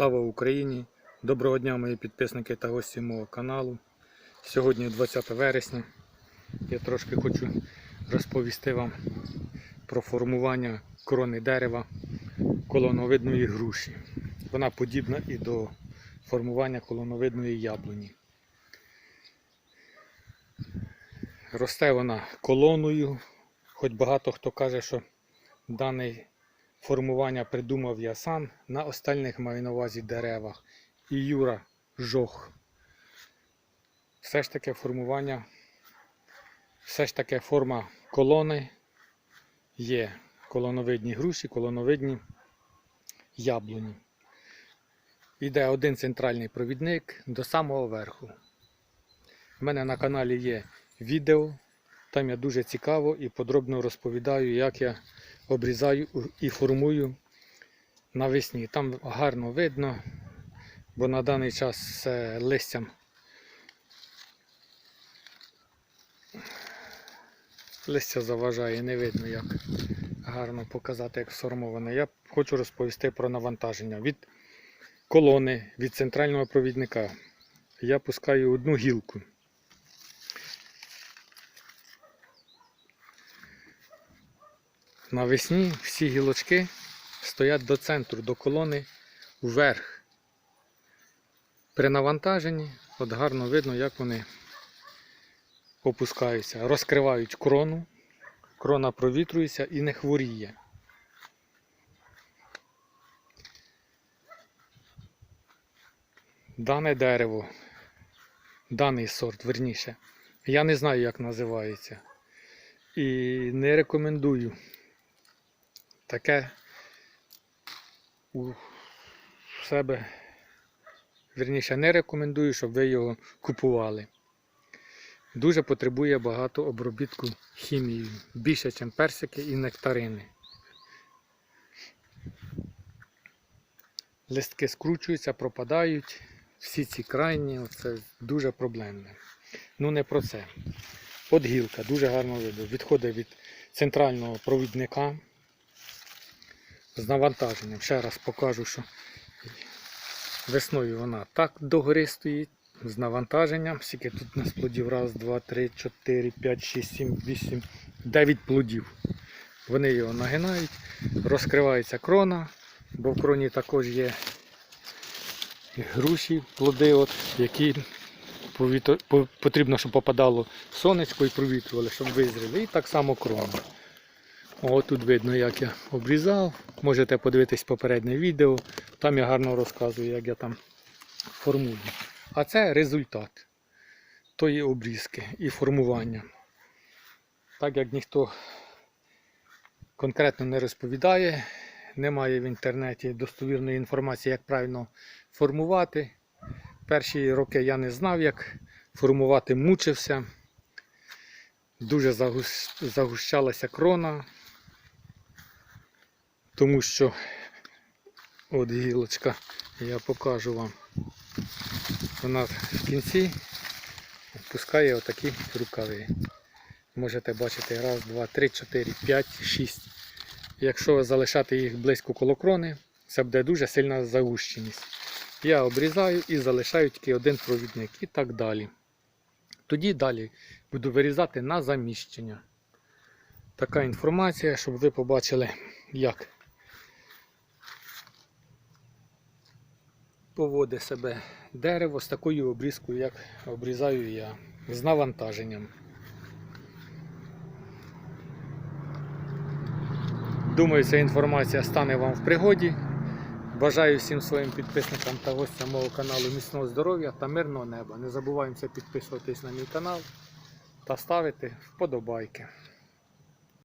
Слава Україні! Доброго дня, мої підписники та гості мого каналу. Сьогодні 20 вересня. Я трошки хочу розповісти вам про формування крони дерева колоновидної груші. Вона подібна і до формування колоновидної яблуні. Росте вона колоною, хоч багато хто каже, що даний формування придумав я сам. На остальних маю на увазі деревах. І Юра жох. Все ж таки формування, все ж таки форма колони є колоновидні груші, колоновидні яблуні. Іде один центральний провідник до самого верху. У мене на каналі є відео. Там я дуже цікаво і подробно розповідаю, як я обрізаю і формую навесні. Там гарно видно, бо на даний час листям листя заважає, не видно, як гарно показати, як сформоване. Я хочу розповісти про навантаження від колони, від центрального провідника. Я пускаю одну гілку. Навесні всі гілочки стоять до центру, до колони вверх. При навантаженні от гарно видно, як вони опускаються, розкривають крону, крона провітрюється і не хворіє. Дане дерево, даний сорт, верніше, я не знаю, як називається. І не рекомендую таке у себе, верніше, не рекомендую, щоб ви його купували. Дуже потребує багато обробітку хімією, більше, ніж персики і нектарини. Листки скручуються, пропадають, всі ці крайні, це дуже проблемне. Ну не про це. От гілка, дуже гарно видно. Відходить від центрального провідника з навантаженням. Ще раз покажу, що весною вона так догори стоїть, з навантаженням. Скільки тут у нас плодів? Раз, два, три, чотири, п'ять, шість, сім, вісім, дев'ять плодів. Вони його нагинають, розкривається крона, бо в кроні також є груші, плоди, от, які повітря- потрібно, щоб попадало сонечко і провітрювали, щоб визріли. І так само крона. О, тут видно, як я обрізав. Можете подивитись попереднє відео. Там я гарно розказую, як я там формую. А це результат тої обрізки і формування. Так як ніхто конкретно не розповідає, немає в інтернеті достовірної інформації, як правильно формувати. Перші роки я не знав, як формувати, мучився. Дуже загущалася крона, тому що от гілочка, я покажу вам. Вона в кінці пускає отакі рукави. Можете бачити раз, два, три, чотири, п'ять, шість. Якщо залишати їх близько коло крони, це буде дуже сильна загущеність. Я обрізаю і залишаю тільки один провідник і так далі. Тоді далі буду вирізати на заміщення. Така інформація, щоб ви побачили, як поводить себе дерево з такою обрізкою, як обрізаю я, з навантаженням. Думаю, ця інформація стане вам в пригоді. Бажаю всім своїм підписникам та гостям мого каналу міцного здоров'я та мирного неба. Не забуваємося підписуватись на мій канал та ставити вподобайки.